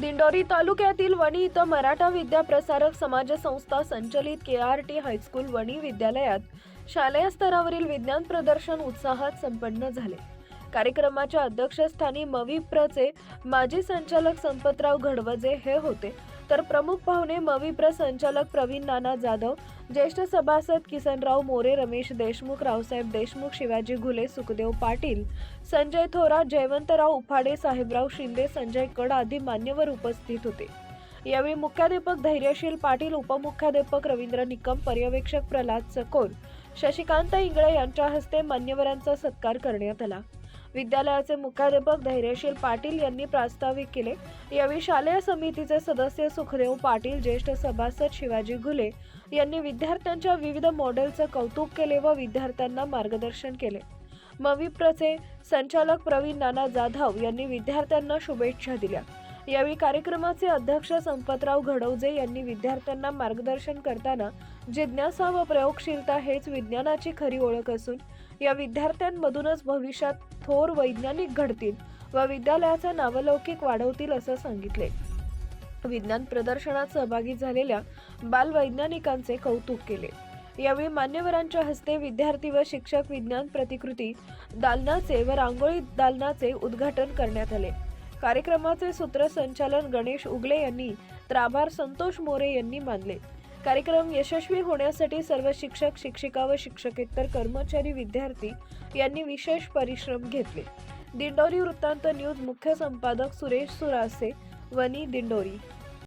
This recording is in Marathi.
दिंडोरी तालुक्यातील वणी इथं मराठा विद्या प्रसारक समाज संस्था संचलित K R T high school Wani विद्यालयात शालेय स्तरावरील विज्ञान प्रदर्शन उत्साहात संपन्न झाले. कार्यक्रमाच्या अध्यक्षस्थानी मविप्रचे माजी संचालक संपतराव घडवजे हे होते. तर प्रमुख पाहुणे मविप्र संचालक प्रवीण नाना जाधव ज्येष्ठ सभासद किसनराव मोरे रमेश देशमुख रावसाहेब देशमुख शिवाजी घुले सुखदेव पाटील संजय थोरात जयवंतराव उफाडे साहेबराव शिंदे संजय कड आदी मान्यवर उपस्थित होते. यावेळी मुख्याध्यापक धैर्यशील पाटील उपमुख्याध्यापक रवींद्र निकम पर्यवेक्षक प्रल्हाद सकोर शशिकांत इंगळे यांच्या हस्ते मान्यवरांचा सत्कार करण्यात आला. विद्यालयाचे मुख्याध्यापक धैर्यशील पाटील यांनी प्रास्ताविक केले. यावेळी शालेय समितीचे सदस्य सुखदेव पाटील ज्येष्ठ सभासद शिवाजी घुले यांनी विद्यार्थ्यांच्या विविध मॉडेलचं कौतुक केले व विद्यार्थ्यांना मार्गदर्शन केले. मविप्रचे संचालक प्रवीण नाना जाधव यांनी विद्यार्थ्यांना शुभेच्छा दिल्या. यावेळी कार्यक्रमाचे अध्यक्ष संपतराव घडवजे यांनी विद्यार्थ्यांना मार्गदर्शन करताना जिज्ञासा व प्रयोगशीलता हेच विज्ञानाची खरी ओळख असून या विद्यार्थ्यांमधूनच भविष्यात थोर वैज्ञानिक घडतील व विद्यालयाचा नावलौकिक वाढवतील असं सांगितले. विज्ञान प्रदर्शनात सहभागी झालेल्या बालवैज्ञानिकांचे कौतुक केले. यावेळी मान्यवरांच्या हस्ते विद्यार्थी व शिक्षक विज्ञान प्रतिकृती दालनाचे व रांगोळी दालनाचे उद्घाटन करण्यात आले. कार्यक्रमाचे सूत्रसंचालन गणेश उगले यांनी तर आभार संतोष मोरे यांनी मानले. कार्यक्रम यशस्वी होण्यासाठी सर्व शिक्षक शिक्षिका व शिक्षकेतर कर्मचारी विद्यार्थी यांनी विशेष परिश्रम घेतले. दिंडोरी वृत्तांत न्यूज मुख्य संपादक सुरेश सुरासे वनी दिंडोरी.